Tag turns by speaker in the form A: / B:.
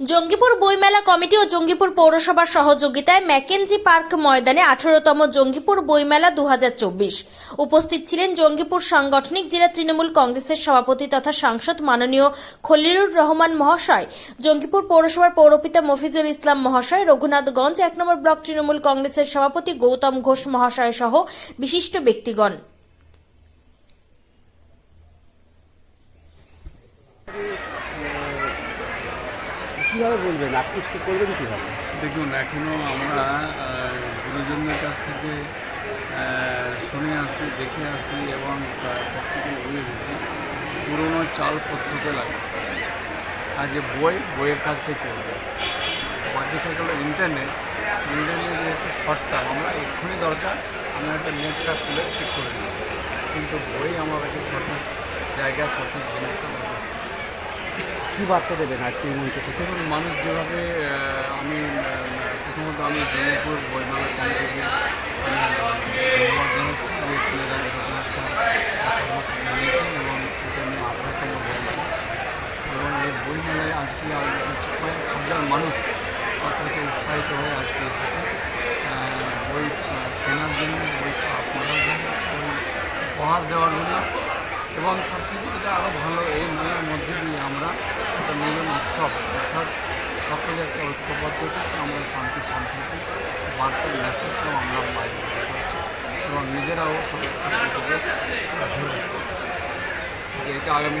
A: জঙ্গিপুর বইমেলা কমিটি ও জঙ্গিপুর পৌরসভার সহযোগিতায় ম্যাকেনজি পার্ক ময়দানে আঠারোতম জঙ্গিপুর বইমেলা দু হাজার চব্বিশ। উপস্থিত ছিলেন জঙ্গিপুর সাংগঠনিক জেলা তৃণমূল কংগ্রেসের সভাপতি তথা সাংসদ মাননীয় খলিলুর রহমান মহাশয়, জঙ্গিপুর পৌরসভার পৌরপিতা মফিজুল ইসলাম মহাশয়, রঘুনাথগঞ্জ এক নম্বর ব্লক তৃণমূল কংগ্রেসের সভাপতি গৌতম ঘোষ মহাশয় সহ বিশিষ্ট ব্যক্তিগণ।
B: কীভাবে বলবেন? আকৃষ্ট করবেন কীভাবে?
C: দেখুন এখনও আমরা গুরুজনদের কাছ থেকে শুনে আসছি, দেখে আসছি এবং সবথেকে বুঝে বুঝি পুরোনো চাল পদ্ধতি লাগে। আর যে বই, বইয়ের কাজটা করবে। বাকি থেকে হলো ইন্টারনেট ইন্টারনেট যে একটা শর্টটা আমরা এক্ষুনি দরকার, আমরা একটা নেটটা খুলে চেক করে নিই। কিন্তু বই আমার কাছে সঠিক জায়গায় সঠিক জিনিসটা
B: কী বার্তা দেবেন আজকে এই মঞ্চ থেকে?
C: মানুষ যেভাবে আমি প্রথমত আমি জয়পুর বইমেলা আমি ধন্যবাদ জানাচ্ছি যে আপনারা এরকম একটা কর্মসূচি নিয়েছেন এবং এটা নিয়ে আঠারোতম বইমেলা এবং এই বইমেলায় আজকে কাছে কয়েক হাজার মানুষ অত্যন্ত উৎসাহিত হয়ে আজকে এসেছে। বই কেনার জন্য, বই পড়ার জন্য বই উপহার দেওয়ার জন্য এবং সবথেকে আরও ভালো, এই মেলার মধ্যে দিয়ে আমরা একটা মিলন উৎসব, অর্থাৎ সকলে একটা ঐক্যবদ্ধতা আমরা শান্তি সম্প্রীতি বার্তার মেসেজটাও আমরা বাইরে করছি এবং নিজেরাও সব থেকে যে এটা আগামী